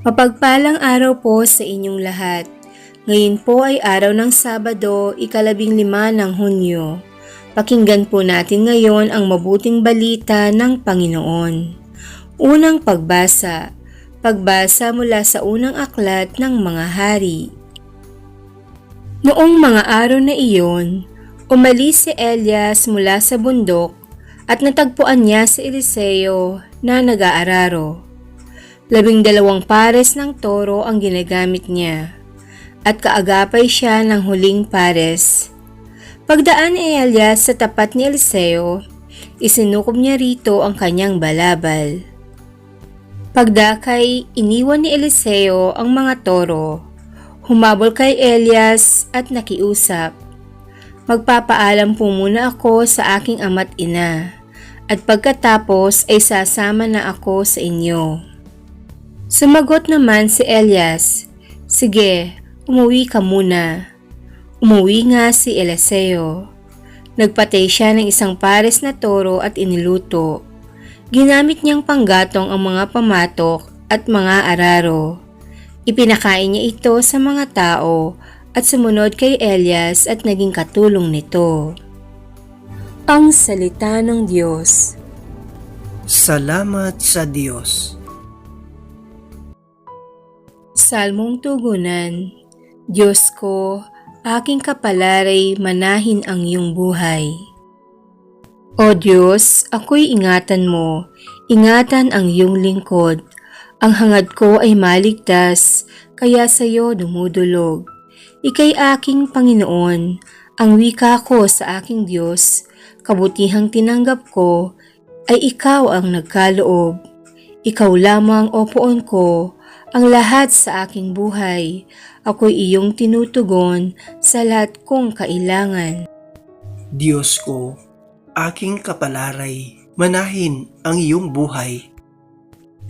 Mapagpalang araw po sa inyong lahat. Ngayon po ay araw ng Sabado, ikalabing lima ng Hunyo. Pakinggan po natin ngayon ang mabuting balita ng Panginoon. Unang pagbasa. Pagbasa mula sa unang aklat ng mga hari. Noong mga araw na iyon, umalis si Elias mula sa bundok at natagpuan niya si Eliseo na nag-aararo. Labing dalawang pares ng toro ang ginagamit niya at kaagapay siya ng huling pares. Pagdaan ni Elias sa tapat ni Eliseo, isinukob niya rito ang kanyang balabal. Pagdakay, iniwan ni Eliseo ang mga toro. Humabol kay Elias at nakiusap. Magpapaalam po muna ako sa aking ama't ina, at pagkatapos ay sasama na ako sa inyo. Sumagot naman si Elias, Sige, umuwi ka muna. Umuwi nga si Eliseo. Nagpatay siya ng isang pares na toro at iniluto. Ginamit niyang panggatong ang mga pamatok at mga araro. Ipinakain niya ito sa mga tao at sumunod kay Elias at naging katulong nito. Ang Salita ng Diyos Salamat sa Diyos. Salmong Tugunan Diyos ko, aking kapalaray manahin ang iyong buhay. O Diyos, ako'y ingatan mo, ingatan ang iyong lingkod. Ang hangad ko ay maligtas, kaya sa iyo dumudulog. Ika'y aking Panginoon, ang wika ko sa aking Diyos, kabutihang tinanggap ko, ay ikaw ang nagkaloob. Ikaw lamang o poon ko, ang lahat sa aking buhay. Ako'y iyong tinutugon sa lahat kong kailangan. Diyos ko, aking kapalaray, manahin ang iyong buhay.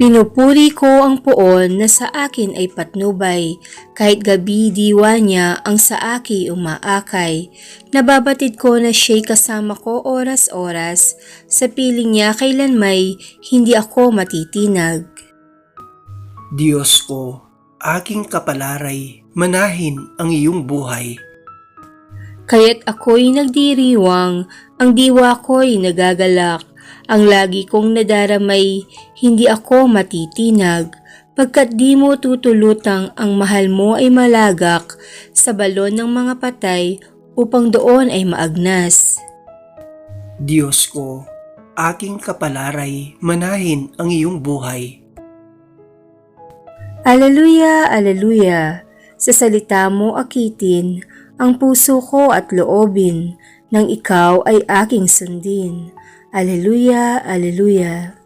Pinupuri ko ang poon na sa akin ay patnubay, kahit gabi diwa niya ang sa aki umaakay. Nababatid ko na siya'y kasama ko oras-oras, sa piling niya kailan may hindi ako matitinag. Diyos ko, aking kapalaray, manahin ang iyong buhay. Kaya't ako'y nagdiriwang, ang diwa ko'y nagagalak, ang lagi kong nadaramay, hindi ako matitinag, pagkat di mo tutulutang ang mahal mo ay malagak sa balon ng mga patay upang doon ay maagnas. Diyos ko, aking kapalaray, manahin ang iyong buhay. Aleluya, aleluya, sa salita mo akitin, ang puso ko at loobin, nang ikaw ay aking sundin. Aleluya, aleluya.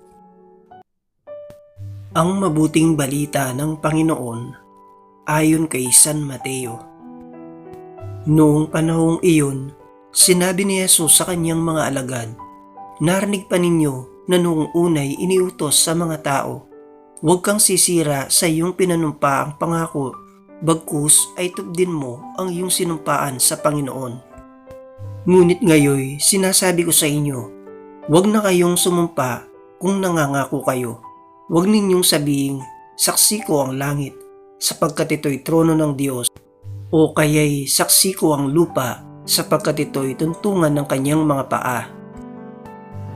Ang mabuting balita ng Panginoon ayon kay San Mateo. Noong panahong iyon, sinabi ni Jesus sa kanyang mga alagad, Narinig pa ninyo na noong unay iniutos sa mga tao, Huwag kang sisira sa iyong pinanumpa ang pangako, bagkus ay tubdin mo ang iyong sinumpaan sa Panginoon. Ngunit ngayoy sinasabi ko sa inyo, huwag na kayong sumumpa kung nangangako kayo. Huwag ninyong sabihing, saksi ko ang langit, sapagkat ito'y trono ng Diyos, o kaya'y saksi ko ang lupa, sapagkat ito'y tuntungan ng kanyang mga paa.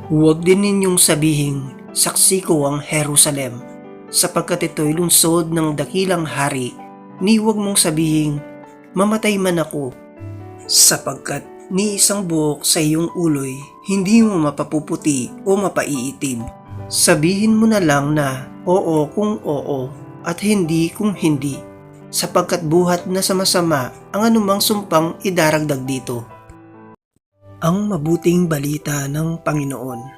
Huwag din ninyong sabihing, saksi ko ang Jerusalem, sapagkat ito'y lungsod ng dakilang hari, ni huwag mong sabihing, mamatay man ako, sapagkat ni isang buhok sa iyong uloy, hindi mo mapapuputi o mapaiitim. Sabihin mo na lang na oo kung oo at hindi kung hindi, sapagkat buhat na sama-sama ang anumang sumpang idaragdag dito. Ang mabuting balita ng Panginoon.